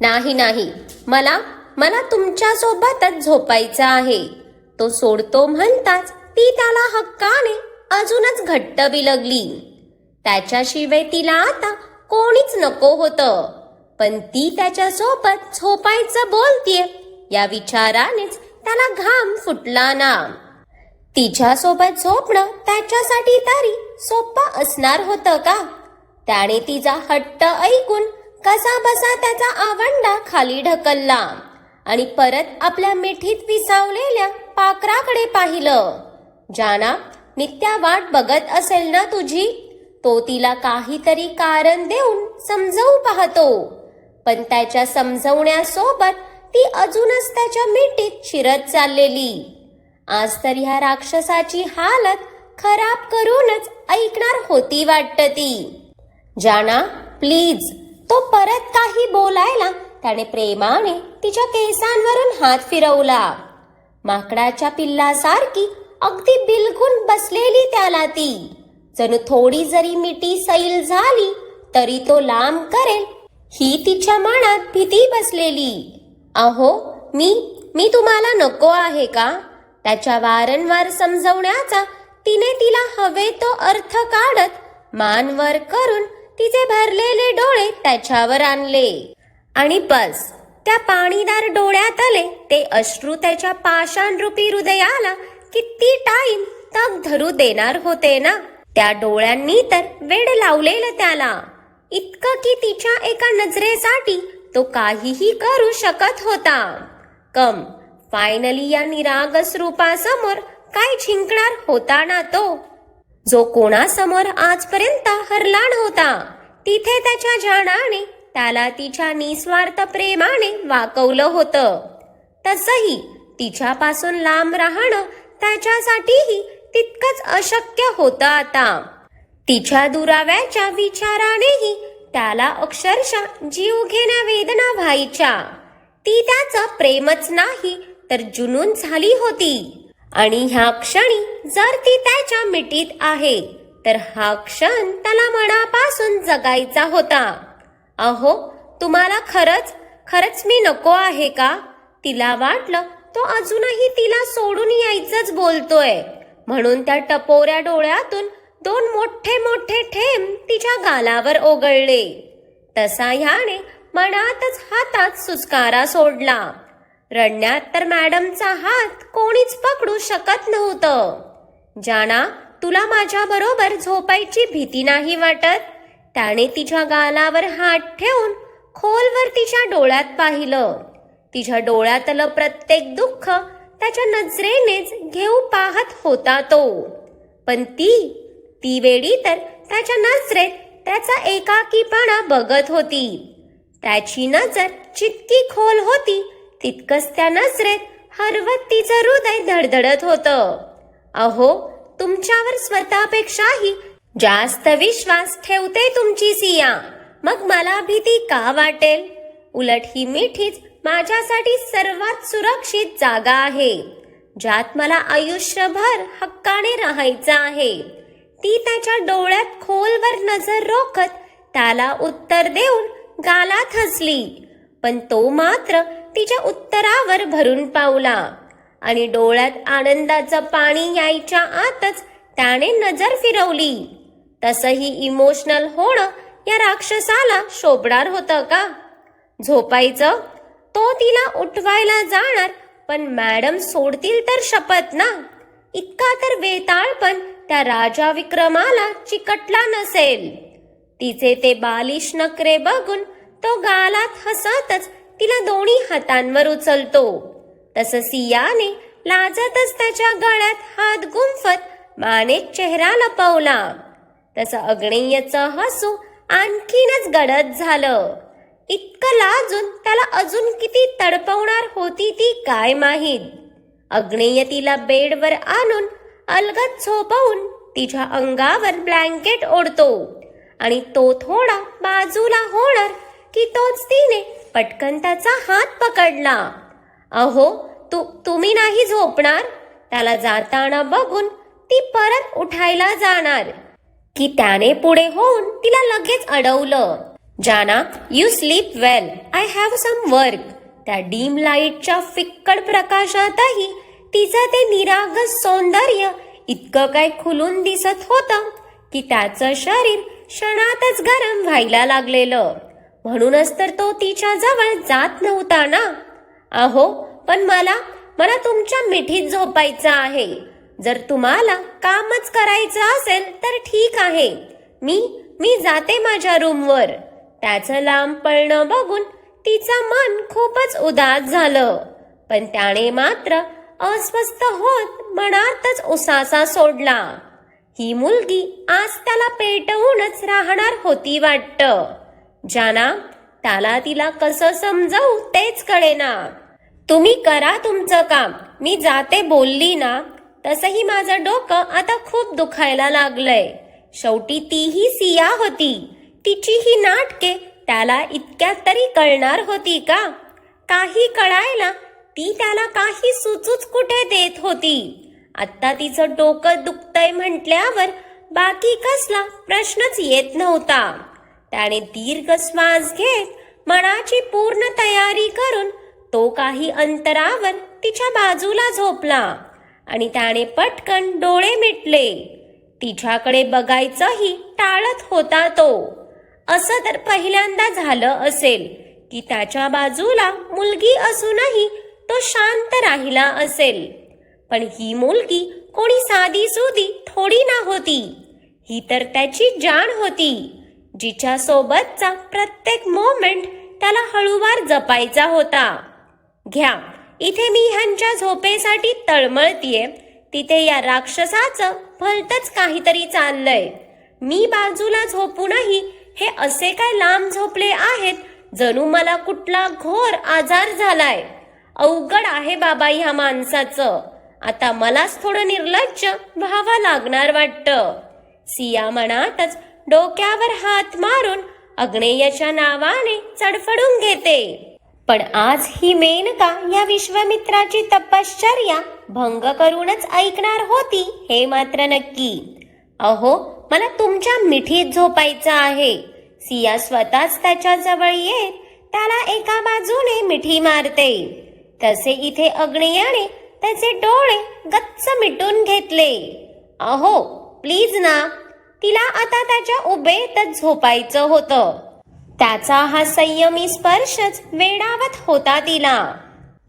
नाही नाही. मला मला तुमच्या सोबतच झोपायचं आहे. तो सोडतो म्हणताच ती त्याला हक्काने अजूनच घट्ट बिलगली त्याच्याशिवाय तिला आता कोणीच नको होतं. पण ती त्याच्या सोबत झोपायचं बोलतीये या विचारानेच त्याला घाम फुटला ना. तिच्यासोबत झोपणं त्याच्यासाठी तरी सोपं असणार होतं का? त्याने तिचा हट्ट ऐकून कसा बसा त्याचा आवंडा खाली ढकलला आणि परत आपल्या मिठीत विसावलेल्या पाखराकडे पाहिलं. जाना नित्या वाट बघत असेल ना तुझी? तो तिला काहीतरी कारण देऊन समजवू पाहतो. पण त्याच्या समजवण्यासोबत ती अजूनच त्याच्या मिठीत शिरत चाललेली. आज तर ह्या राक्षसाची हालत खराब करूनच ऐकणार होती वाटत ती. जाना प्लीज तो परत काही बोलायला त्याने प्रेमाने तिच्या केसांवरून हात फिरवला. माकडाच्या पिल्लासारखी अगदी बिलगून बसलेली त्याला ती. जणू थोडी जरी मिठी सैल झाली तरी तो लांब करेल ही तिच्या मनात भीती बसलेली. अहो मी मी तुम्हाला नको आहे का? त्याच्या वारंवार समजवण्याचा तिने तिला हवे तो अर्थ काढत मान वर करून तिचे भरलेले डोळे त्याच्यावर आणले. आणि बस त्या पाणीदार डोळ्यात आले. ते अश्रू त्याच्या पाषाणरूपी हृदयाला किती टाइम तग धरू देणार होते ना? त्या डोळ्यांनी तर वेड लावलेलं त्याला. इतकं की तिच्या एका नजरेसाठी तो काहीही करू शकत होता. कम फायनली या निरागस रूपासमोर काय जिंकणार होता ना तो? जो कोणासमोर आजपर्यंत हरलाड होता तिथे त्याच्या जाणाने त्याला तिच्या निस्वार्थ प्रेमाने वाकवलं होतं. तसही तिच्यापासून लांब राहणं त्याच्यासाठीही तितकंच अशक्य होतं आता. तिच्या दुराव्याच्या विचारानेही त्याला अक्षरशः जीव घेण्या वेदना व्हायच्या. ती त्याचं प्रेमच नाही तर जुनून झाली होती. आणि ह्या क्षणी जर ती त्याच्या मिठीत आहे. तर हा क्षण त्याला मनापासून जगायचा होता. अहो तुम्हाला खरंच खरंच मी नको आहे का? तिला वाटलं तो अजूनही तिला सोडून यायचंच बोलतोय. म्हणून त्या टपोऱ्या डोळ्यातून दोन मोठे मोठे थेंब तिच्या गालावर ओगळले तसा ह्याने मनातच हातात सुस्कारा सोडला. रडण्यात तर मॅडमचा हात कोणीच पकडू शकत नव्हतं. जाना तुला माझ्या बरोबर झोपायची भीती नाही वाटत? त्याने तिच्या गालावर हात ठेवून खोलवर तिच्या डोळ्यात पाहिलं. तिच्या डोळ्यातलं प्रत्येक दुःख त्याच्या नजरेनेच घेऊ पाहत होता तो. पण ती ती वेळी तर त्याच्या नजरेत त्याचा एकाकीपणा बघत होती. त्याची नजर जितकी खोल होती तितकंच त्या नजरेत हरवत तिचं हृदय धडधडत होतं. अहो तुमच्यावर स्वतःपेक्षाही जास्त विश्वास ठेवते तुमची सिया. मग मला भीती का वाटेल? उलट ही मिठीच माझ्यासाठी सर्वात सुरक्षित जागा आहे. ज्यात मला आयुष्यभर हक्काने राहायचं आहे. ती त्याच्या डोळ्यात खोलवर नजर रोखत त्याला उत्तर देऊन गालात हसली. पण तो मात्र तिच्या उत्तरावर भरून पावला आणि डोळ्यात आनंदाचं पाणी यायच्या आतच त्याने नजर फिरवली. तसही इमोशनल होणं या राक्षसाला शोभणार होतं का? झोपायचं? तो तिला उठवायला जाणार पण मॅडम सोडतील तर शपथ ना? इतका तर वेताळ पण त्या राजा विक्रमाला चिकटला नसेल. तिचे ते बालिश नखरे बघून तो गालात हसतच तिला दोन्ही हातांवर उचलतो. तसं सियाने लाजतच त्याच्या गळ्यात हात गुंफत माने चेहरा लपवला. तसं अग्नेयचं हसू आणखीनच गडद झालं. इतकं लाजून त्याला अजून किती तडपवणार होती ती काय माहीत? अग्नेय तिला बेडवर आणून अलगत झोपवून तिच्या अंगावर ब्लँकेट ओढतो आणि तो थोडा बाजूला होणार की तोच तिने पटकन त्याचा हात पकडला. अहो तू तुम्ही नाही झोपणार? त्याला जाताना बघून ती परत उठायला जाणार. की त्याने पुढे होऊन तिला लगेच अडवलं. जाना you sleep well I have some work त्या डीम लाईटच्या फिक्कड प्रकाशातही तिचं ते निरागस सौंदर्य इतकं काय खुलून दिसत होतं की त्याचं शरीर क्षणातच गरम व्हायला लागलेलं. म्हणूनच तर तो तिच्या जवळ जात नव्हता ना? अहो पण मला मला तुमच्या मिठीत झोपायचं आहे. जर तुम्हाला कामच करायचं असेल तर ठीक आहे. मी मी जाते माझ्या रूमवर. त्याचं लांब पळणं बघून तिचं मन खूपच उदास झालं. पण त्याने मात्र अस्वस्थ होत मनातच उसासा सोडला. ही मुलगी आज त्याला पेटवूनच राहणार होती वाटतं. ज्याना त्याला तिला कसं समजावू तेच कळेना. तुम्ही करा तुमचं काम. मी जाते बोलली ना तसंही माझं डोकं आता खूप दुखायला लागलंय. शेवटी तीही सिया होती. तिची ही नाटके त्याला इतक्यात तरी कळणार होती का? काही कळायला ती त्याला काही सुचूच कुठे देत होती? आता तिचं डोकं दुखतंय म्हटल्यावर बाकी कसला प्रश्नच येत नव्हता. त्याने दीर्घ श्वास घेत मनाची पूर्ण तयारी करून तो काही अंतरावर तिच्या बाजूला झोपला आणि त्याने पटकन डोळे मिटले. तिच्याकडे बघायचंही टाळत होता तो. असं तर पहिल्यांदा झालं असेल की त्याच्या बाजूला मुलगी असूनही तो शांत राहिला असेल. पण ही मुलगी कोणी साधी सुधी थोडी ना होती. ही तर त्याची जाण होती. जिच्या सोबतचा प्रत्येक मोमेंट त्याला हळूवार जपायचा होता. घ्या इथे मी ह्यांच्या झोपेसाठी तळमळतीये. तिथे या राक्षसाचं भलतच काहीतरी चाललंय. मी बाजूला झोपूनही हे असे काय लांब झोपले आहेत जणू मला कुठला घोर आजार झालाय. अवघड आहे बाबा ह्या माणसाचं. आता मलाच थोडं निर्लज्ज व्हावं लागणार वाटतं. सिया मनातच डोक्यावर हात मारून अग्नेयाच्या नावाने चडफडून घेते. पण आज ही मेनका या विश्वामित्राची तपश्चर्या भंग करूनच ऐकणार होती हे मात्र नक्की. अहो मला तुमच्या मिठीत झोपायचं आहे. सिया स्वतःच त्याच्याजवळ येत त्याला एका बाजूने मिठी मारते. तसे इथे अग्नियाने त्याचे डोळे गच्च मिटून घेतले. अहो प्लीज ना तिला आता त्याच्या उभेतच झोपायचं होतं. त्याचा हा संयमी स्पर्शच वेडावत होता तिला.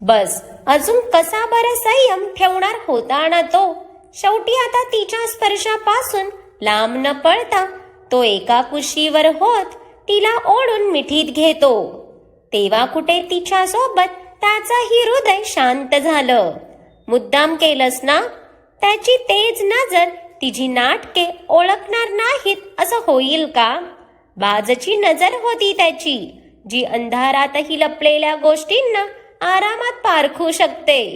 बस अजून कसा बरं संयम ठेवणार होता ना तो? शेवटी आता तिच्या स्पर्शापासून लांब न पळता तो एका कुशीवर होत तिला ओढून मिठीत घेतो. तेव्हा कुठे तिच्या सोबत त्याचाही हृदय शांत झालं. मुद्दाम केलंस ना? त्याची तेज नजर तिची नाटके ओळखणार नाहीत असं होईल का? बाजची नजर होती त्याची जी अंधारातही लपलेल्या गोष्टींना आरामात पारखू शकते.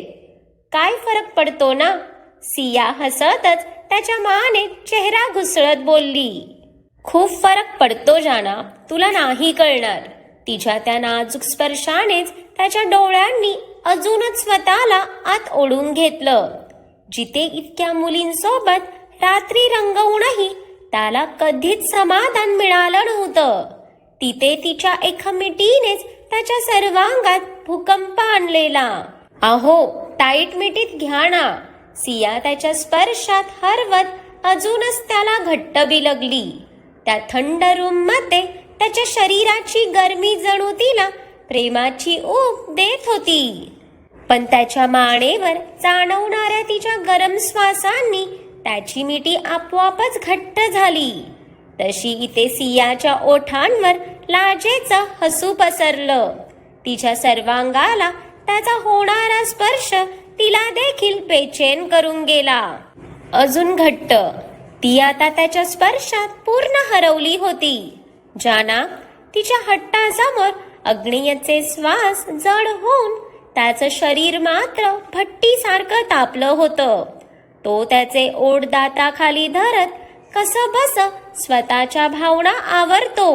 काय फरक पडतो ना? सिया हसतच त्याच्या माने चेहरा घुसळत बोलली. खूप फरक पडतो जाना तुला नाही कळणार. तिच्या त्या नाजूक स्पर्शानेच त्याच्या डोळ्यांनी अजूनच स्वतःला आत ओढून घेतलं. जिथे इतक्या मुलींसोबत रात्री रंगवूनही त्याला कधीच समाधान मिळालं नव्हतं. तिथे तिच्या एका मिठीनेच त्याच्या सर्वांगात भूकंप आणलेला. अहो टाईट मिठीत घ्या ना. सिया त्याच्या स्पर्शात हरवत अजूनच त्याला घट्ट बिलगली. त्या थंड रूममध्ये त्याच्या शरीराची गरमी जणू तिला प्रेमाची ऊब देत होती. पण त्याच्या मानेवर जाणवणाऱ्या तिच्या गरम श्वासांनी त्याची मिठी आपोआपच घट्ट झाली. तशी इथे सियाच्या ओठांवर लाजेचं हसू पसरलं. तिच्या सर्वांगाला त्याचा होणारा स्पर्श तिला देखील बेचैन करून गेला. अजून घट्ट ती आता त्याच्या स्पर्शात पूर्ण हरवली होती. जाना तिच्या हट्टासमोर अग्नियचे श्वास जड होऊन त्याचं शरीर मात्र भट्टीसारखं तापलं होतं. तो त्याचे ओढ दाताखाली धरत कसं बस स्वतःच्या भावना आवरतो.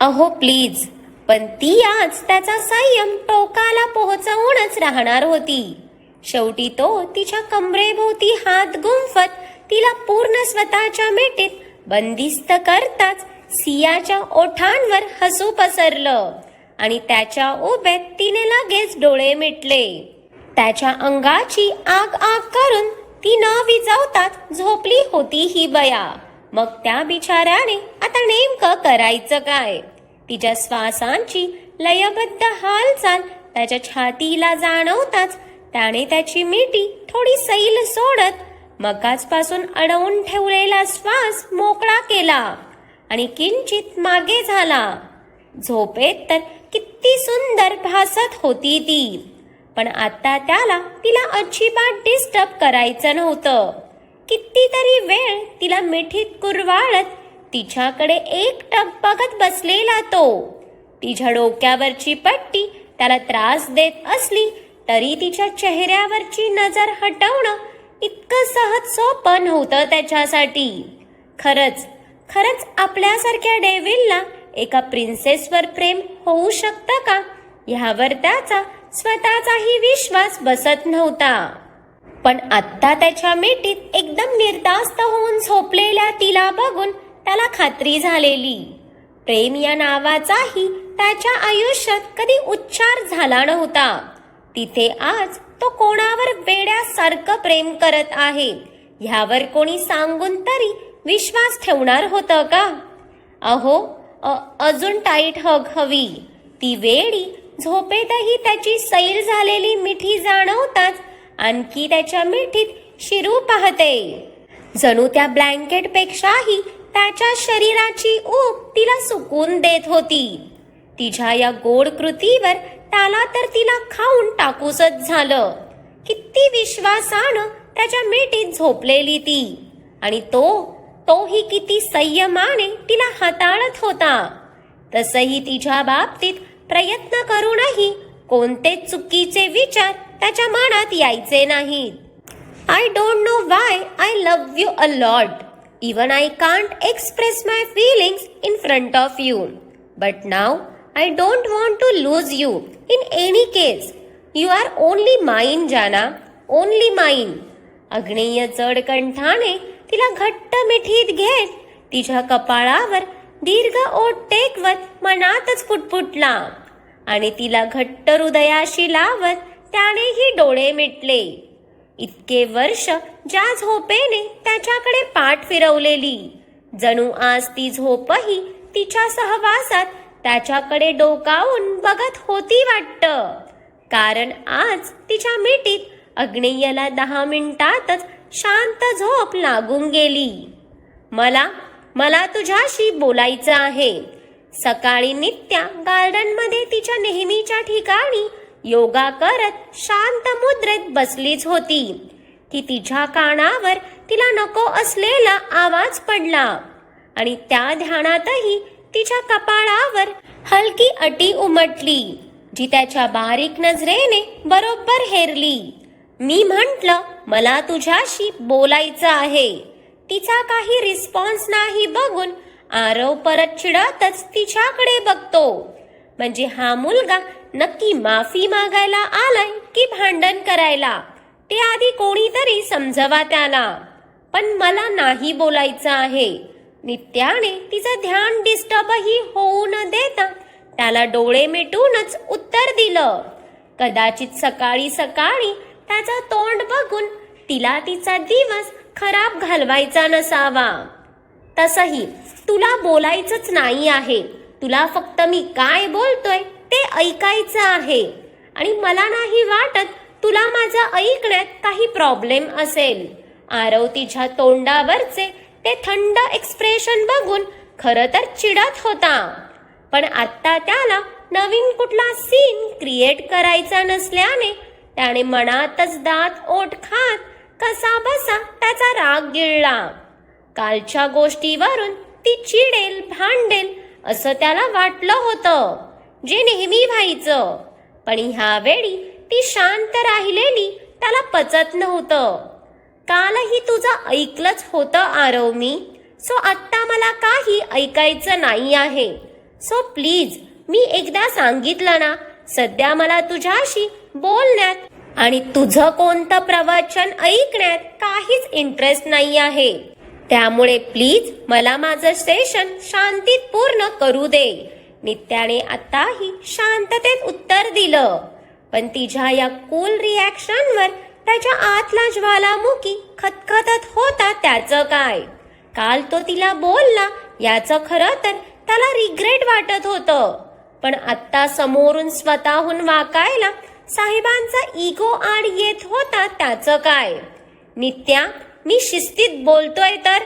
अहो प्लीज पण ती आज त्याचा संयम टोकाला पोहोचवूनच राहणार होती. शेवटी तो तिच्या कमरेभोवती हात गुंफत तिला पूर्ण स्वतःच्या मेटीत बंदिस्त करताच सियाच्या ओठांवर हसू पसरलं आणि त्याच्या उभ्यात तिने लगेच डोळे मिटले. त्याच्या अंगाची आग आग करून ती न विजवतात झोपली होती ही बया. मग त्या बिचाऱ्याने आता नेमकं करायचं काय? तिच्या श्वासांची लयबद्ध हालचाल त्याच्या छातीला जाणवताच त्याने त्याची मिठी थोडी सैल सोडत मकाचपासून अडवून ठेवलेला श्वास मोकळा केला आणि किंचित मागे झाला. झोपेत तर किती सुंदर भासत होती ती. पण आता त्याला तिला अजिबात डिस्टर्ब करायचं नव्हतं. कितीतरी वेळ तिला मिठीत कुरवाळत तिच्याकडे एकटक बघत बसलेला तो. तिच्या डोक्यावरची पट्टी त्याला त्रास देत असली तरी तिच्या चेहऱ्यावरची नजर हटवणं इतकं सहज सोपं नव्हतं त्याच्यासाठी. खरंच खरंच आपल्यासारख्या डेव्हिलला एका प्रिन्सेसवर प्रेम होऊ शकतं का? ह्यावर त्याचा स्वतःचाही विश्वास बसत नव्हता. पण आत्ता त्याच्या मिठीत एकदम निर्धास्त होऊन झोपलेल्या तिला बघून त्याला खात्री झालेली. प्रेम या नावाचाही त्याच्या आयुष्यात कधी उच्चार झाला नव्हता. तिथे आज तो कोणावर वेड्यासारखं प्रेम करत आहे ह्यावर कोणी सांगून तरी विश्वास ठेवणार होतं का? अहो अजून टाईट हग हवी. ती वेळी झोपेतही त्याची सैल झालेली मिठी जाणवताच आणखी त्याच्या मिठीत शिरू पाहते. जणू त्या ब्लँकेट पेक्षाही त्याच्या शरीराची ऊब तिला सुकून देत होती. तिच्या या गोड कृतीवर त्याला तर तिला खाऊन टाकूसच झालं. किती विश्वासानं त्याच्या मिठीत झोपलेली ती. आणि तो तोही किती संयमाने तिला हाताळत होता. तसही तिच्या बाबतीत प्रयत्न करूनही कोणते चुकीचे विचार त्याच्या मनात यायचे नाहीत. I don't know why I love you a lot even I can't express my feelings in front of you but now I don't want to lose you in any case you are only mine जाना only mine Agneya जड कंठाने तिला घट्ट मिठीत घेत तिच्या कपाळावर दीर्घ ओठ टेकवत मनातच पुटपुटला. आणि तिला घट्ट हृदयाशी लावत त्यानेही डोळे मिटले. इतके वर्ष ज्या झोपेने त्याच्याकडे पाठ फिरवलेली जणू आज ती झोपही तिच्या सहवासात त्याच्याकडे डोकावून बघत होती वाटतं. कारण आज तिच्या मिठीत अग्नेयला दहा मिनिटातच शांत झोप लागून गेली. मला मला तुझ्याशी बोलायचं आहे. सकाळी नित्या गार्डनमध्ये तिच्या नेहमीच्या ठिकाणी योगा करत शांत मुद्रेत बसलीच होती. की तिच्या कानावर तिला नको असलेला आवाज पडला आणि त्या ध्यानातही तिच्या कपाळावर हलकी अटी उमटली जी त्याच्या बारीक नजरेने बरोबर हेरली. मी म्हंटल मला तुझ्याशी बोलायचं आहे. तिचा काही रिस्पॉन्स नाही बघून आरव परत चिडतच तिच्याकडे बघतो. म्हणजे हा मुलगा नक्की माफी मागायला आलाय की भांडण करायला? ते आधी कोणीतरी समजवा त्याला. पण मला नाही बोलायचं आहे. नित्याने तिचं ध्यान डिस्टर्बही होऊ न देता त्याला डोळे मिटूनच उत्तर दिलं. कदाचित सकाळी सकाळी त्याचं तोंड बघून तिला तिचा दिवस खराब घालवायचा नसावा. तसही तुला बोलायचंच नाही आहे. तुला फक्त मी काय बोलतोय ते ऐकायचं आहे. आणि मला नाही वाटत तुला माझं ऐकण्यात काही प्रॉब्लेम असेल. आरव तिच्या तोंडावरचे ते थंड एक्सप्रेशन बघून खरं तर चिडत होता. पण आत्ता त्याला नवीन कुठला सीन क्रिएट करायचा नसल्याने त्याने मनातच दात ओठ खात कसा बसा त्याचा राग गिळला. कालच्या गोष्टीवरून ती चिडेल भांडेल असं त्याला वाटलं होतं जे नेहमी व्हायचं. पण ह्यावेळी ती शांत राहिलेली त्याला पचत नव्हतं. कालही तुझं ऐकलंच होतं आरव मी सो आत्ता मला काही ऐकायचं नाही आहे. सो प्लीज मी एकदा सांगितलं ना सध्या मला तुझ्याशी बोलण्यात आणि तुझं कोणतं प्रवचन ऐकण्यात काहीच इंटरेस्ट नाही आहे. त्यामुळे प्लीज मला माझं सेशन शांतीत पूर्ण करू दे. नित्याने आताही शांततेत उत्तर दिलं. पण तिच्या या कूल रिॲक्शनवर त्याच्या आतला ज्वालामुखी खतखतत होता त्याचं काय? काल तो तिला बोलला याचं खरं तर त्याला रिग्रेट वाटत होतं. पण आत्ता समोरून स्वतःहून वाकायला साहेबांचा इगो आड येत होता त्याचं काय? नित्या मी शिस्तीत बोलतोय तर?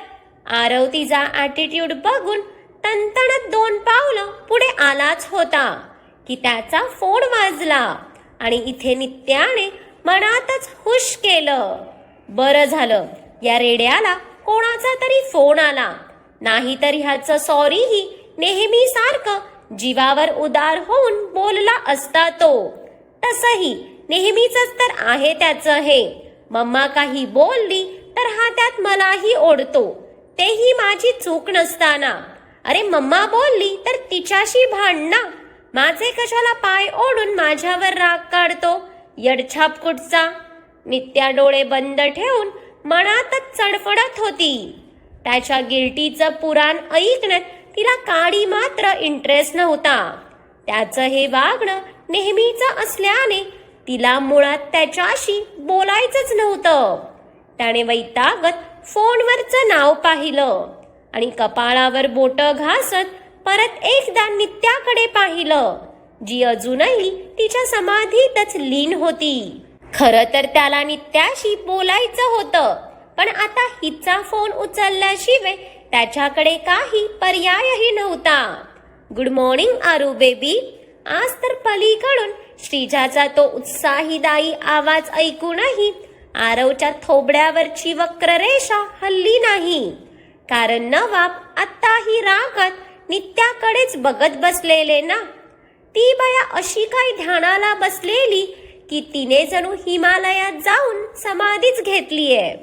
आरव तिचा ॲटिट्यूड बघून तणतणत दोन पावलं पुढे आलाच होता की त्याचा फोन वाजला आणि इथे नित्याने मनातच हुश केलं. बरं झालं या रेड्याला कोणाचा तरी फोन आला. नाहीतर ह्याचं सॉरीही नेहमी सारखं जीवावर उदार होऊन बोलला असता तो. तसंही नेहमीच तर आहे त्याचं हे. मम्मा काही बोलली तर हा त्यात मलाही ओढतो. तेही माझी चूक नसताना. अरे मम्मा बोलली तर तिच्याशी भांडणा माझे कशाला पाय ओढून माझ्यावर राग काढतो? यडछाप कुठचा? नित्या डोळे बंद ठेवून मनातच चडफडत होती. त्याच्या गिल्टीचं पुराण ऐकण्यात तिला काडी मात्र इंटरेस्ट नव्हता. त्याचं हे वागणं नेहमीचा असल्याने तिला मुळात त्याच्याशी बोलायचंच नव्हतं. त्याने वैतागत फोनवरचं नाव पाहिलं आणि कपाळावर बोट घासत परत एकदा नित्याकडे पाहिलं जी अजूनही तिच्या समाधीतच लीन होती. खर तर त्याला नित्याशी बोलायचं होतं पण आता हिचा फोन उचलल्याशिवाय त्याच्याकडे काही पर्यायही नव्हता. Good morning Aru baby. आज तर पलीकडून श्रीजाचा तो उत्साहीदायी आवाज ऐकूनही आरवच्या थोबड्यावरची वक्ररेषा हल्ली नाही. कारण नवाब आत्ताही रागात नित्याकडेच बघत बसलेले ना. ती बया अशी काय ध्यानाला बसलेली की तिने जणू हिमालयात जाऊन समाधीच घेतलीये.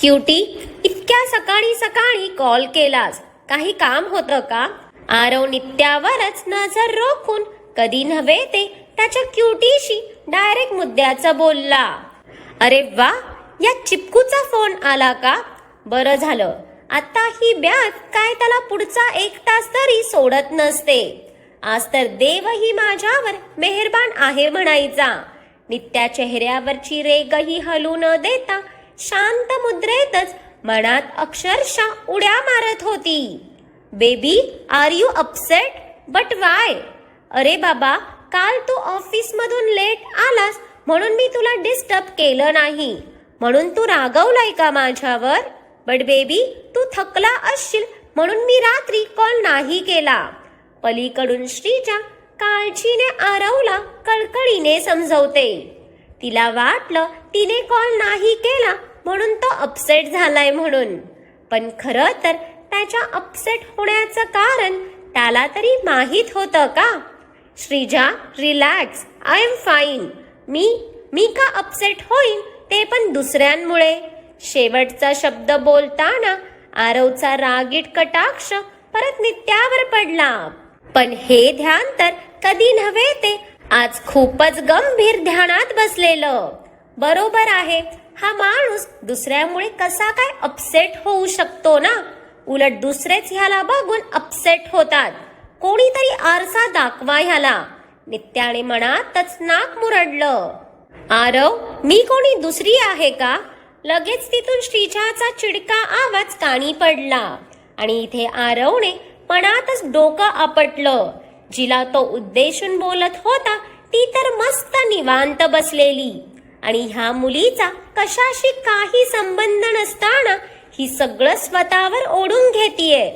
क्युटी इतक्या सकाळी सकाळी कॉल केलास. काही काम होतं का? आरव नित्यावरच नजर रोखून कधी नव्हे ते. त्याच्या क्युटीशी डायरेक्ट मुद्द्याचा बोलला. अरे वा या चिपकूचा फोन आला का? बरं झालं. आता ही ब्यात काय त्याला पुढचा एक तास तरी सोडत नसते. आज तर देव ही माझ्यावर मेहरबान आहे म्हणायचा. नित्या चेहऱ्यावरची रेगही हलू न देता शांत मुद्रेतच मनात अक्षरशः उड्या मारत होती. Baby are you upset but why अरे बाबा काल तू ऑफिसमधून लेट आलास म्हणून मी तुला डिस्टर्ब केलं नाही. म्हणून तू रागवलाय का माझ्यावर? बट बेबी तू थकला असशील म्हणून मी रात्री कॉल नाही केला. पलीकडून श्रीजा काळजीने आरवला कळकळीने समजवते. तिला वाटलं तिने कॉल नाही केला म्हणून तो अपसेट झालाय म्हणून. पण खरं तर त्याच्या अपसेट होण्याचं कारण त्याला तरी माहीत होतं का? Shrija relax I am fine मी मी का अपसेट होईन? ते पण दुसऱ्यांमुळे. शेवटचा शब्द बोलताना आरवचा रागीट कटाक्ष परत नित्यावर पडला. पण हे ध्यान तर कधी नव्हे ते आज खूपच गंभीर ध्यानात बसलेलं. बरोबर आहे हा माणूस दुसऱ्यामुळे कसा काय अपसेट होऊ शकतो ना? उलट दुसरेच ह्याला बघून अपसेट होतात. कोणीतरी आरसा दाखवा ह्याला नित्याने मनातच नाक मुरडलं. आरव मी कोणी दुसरी आहे का? लगेच तिथून श्रीजाचा चिडका आवाज काणी पडला. आणि इथे आरवने मनातच डोकं आपटलं. जिला तो उद्देशून बोलत होता ती तर मस्त निवांत बसलेली. आणि ह्या मुलीचा कशाशी काही संबंध नसताना ही सगळं स्वतःवर ओढून घेतीये.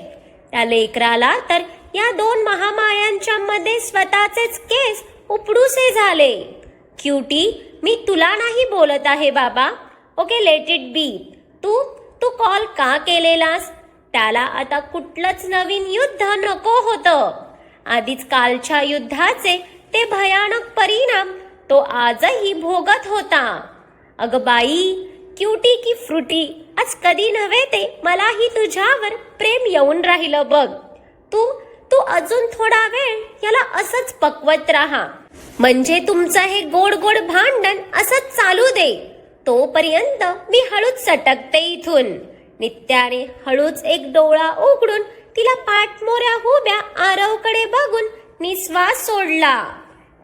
त्या लेकराला तर या दोन महामायांच्या मध्ये स्वतःचेच केस उपडूसे झाले. क्यूटी मी तुला नाही बोलत आहे बाबा. ओके लेट इट बी तू तू कॉल का केलेलास? त्याला आता कुठलंच नवीन युद्ध नको होतं. आधीच कालच्या युद्धाचे ते भयानक परिणाम तो आजही भोगत होता. अग बाई क्युटी की फ्रुटी आज कधी नव्हे ते? मलाही तुझ्यावर प्रेम येऊन राहिलं बघ. अजून थोडा वेळ याला असंच पकवत राहा. म्हणजे तुमचं हे गोड गोड भांडण असंच चालू दे. तोपर्यंत मी हळूच सटकते इथून. नित्याने हळूच एक डोळा उघडून तिला पाठमोऱ्या हुब्या आरवकडे बघून निश्वास सोडला.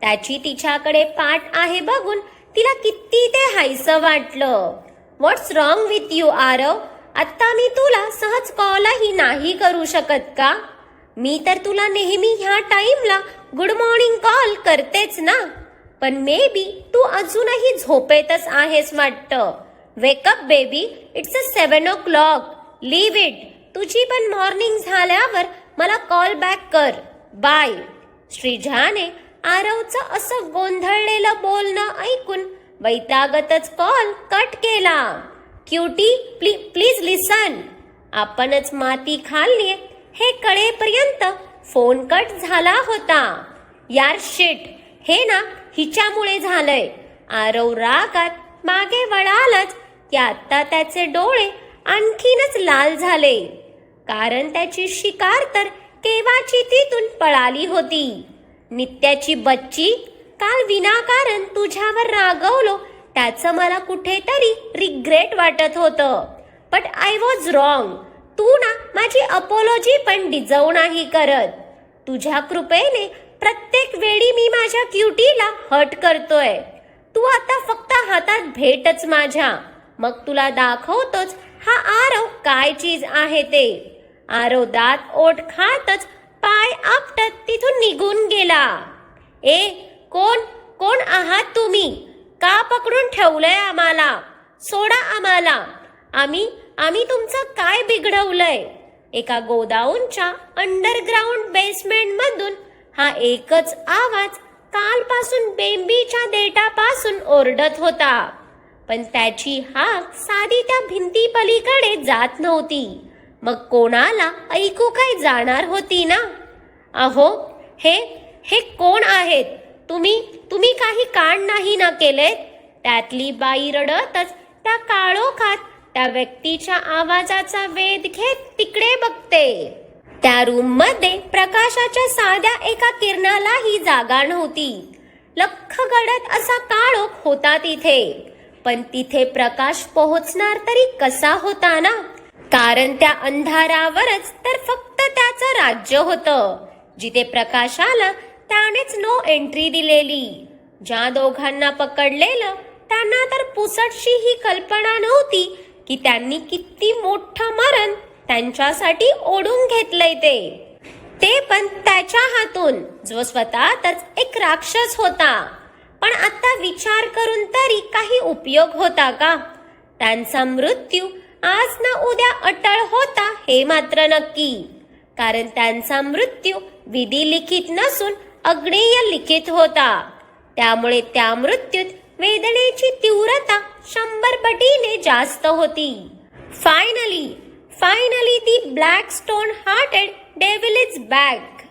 त्याची तिच्याकडे पाठ आहे बघून तिला किती ते हायसं वाटलं. What's wrong with you Aarav? आत्ता मी तुला सहज कॉलही नाही करू शकत का? मी तर तुला नेहमी ह्या टाइमला गुड मॉर्निंग कॉल करतेच ना. पण मे बी तू अजूनही झोपेतच आहेस वाटतं. Wake up baby it's a seven o'clock leave it तुझी पण मॉर्निंग झाल्यावर मला कॉल बॅक कर. बाय श्रीजाने आरवचं असं गोंधळलेलं बोलणं ऐकून वैतागतच कॉल कट केला. क्युटी प्ली प्लीज लिसन आपणच माती खाल्लीये. हे कळेपर्यंत फोन कट झाला होता. यार शेट हे ना हिच्यामुळे झालंय. आरव रागात मागे वळालच की आता त्याचे डोळे आणखीनच लाल झाले. कारण त्याची शिकार तर केव्हाची तिथून पळाली होती. नित्याची बच्ची काल विनाकारण तुझ्यावर रागवलो त्याचं मला कुठेतरी रिग्रेट वाटत होतं. बट आय वॉज रॉंग तू ना माझी अपोलॉजी पण डिझर्व नाही करत. तुझ्या कृपेने प्रत्येक वेळी मी माझ्या क्युटीला हट करतोय. तू आता फक्त हातात भेटच माझ्या. मग तुला दाखवतोच हा आरव काय चीज आहे ते. आरव दात ओठ खातच पाय आपटत तिथून निघून गेला. ए कोण कोण आहात तुम्ही? का पकडून ठेवलंय आम्हाला? सोडा आम्हाला. आम्ही आम्ही तुमचं काय बिघडवलंय? एका गोदाऊनच्या अंडरग्राऊंड बेसमेंट मधून हा एकच आवाज कालपासून बेंबीच्या देटापासून ओरडत होता. पण त्याची हाक साधी त्या भिंती पलीकडे जात नव्हती. मग कोणाला ऐकू काय जाणार होती ना? अहो हे हे कोण आहेत? तुम्ही तुम्ही काही कांड नाही ना केलेत? त्यातली बाई रडतच त्या काळोखात त्या व्यक्तीच्या आवाजाचा वेध घेत तिकडे बघते. त्या रूममध्ये प्रकाशाच्या साध्या एका किरणालाही जागा नव्हती. लख गडत असा काळोख होता तिथे. पण तिथे प्रकाश पोहोचणार तरी कसा होता ना? कारण त्या अंधारावरच तर फक्त त्याचं राज्य होतं जिथे प्रकाशाला त्यानेच नो एंट्री दिलेली. ज्या दोघांना पकडलेलं त्यांना तर पुसटशी ही कल्पना नव्हती की त्यांनी किती मोठं मरण त्यांच्यासाठी ओढून घेतलंय ते. ते पण त्याच्या हातून जो स्वतःच एक राक्षस होता. पण आता विचार करून तरी काही उपयोग होता का? त्यांचा मृत्यू आज ना उद्या अटळ होता हे मात्र नक्की. कारण त्यांचा मृत्यू विधी लिखित नसून अग्नेय लिखित होता. त्यामुळे त्या मृत्यूत वेदनेची तीव्रता शंभर पटीने जास्त होती. फायनली फायनली ती black stone hearted devil is back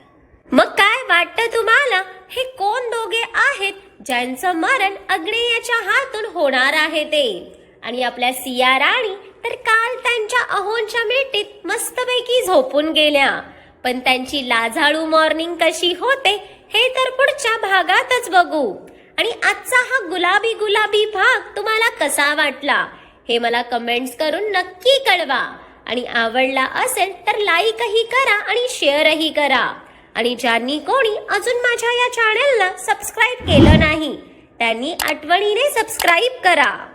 मग काय वाटतं तुम्हाला? हे कोण दोघे आहेत ज्यांचं मरण अग्नेयाच्या हातून होणार आहे ते? आणि आपल्या सिया राणी तर काल त्यांच्या अहोंच्या मेटीत मस्तपैकी झोपून गेल्या. पण त्यांची लाजाळू मॉर्निंग कशी होते हे तर पुढच्या भागातच बघू. आणि आजचा हा गुलाबी गुलाबी भाग तुम्हाला कसा वाटला? हे मला कमेंट्स करून नक्की कळवा. आणि आवडला असेल तर लाईकही करा आणि शेअरही करा. आणि ज्यांनी कोणी अजून माझ्या या चॅनलला सबस्क्राईब केलं नाही त्यांनी आठवणीने सबस्क्राईब करा.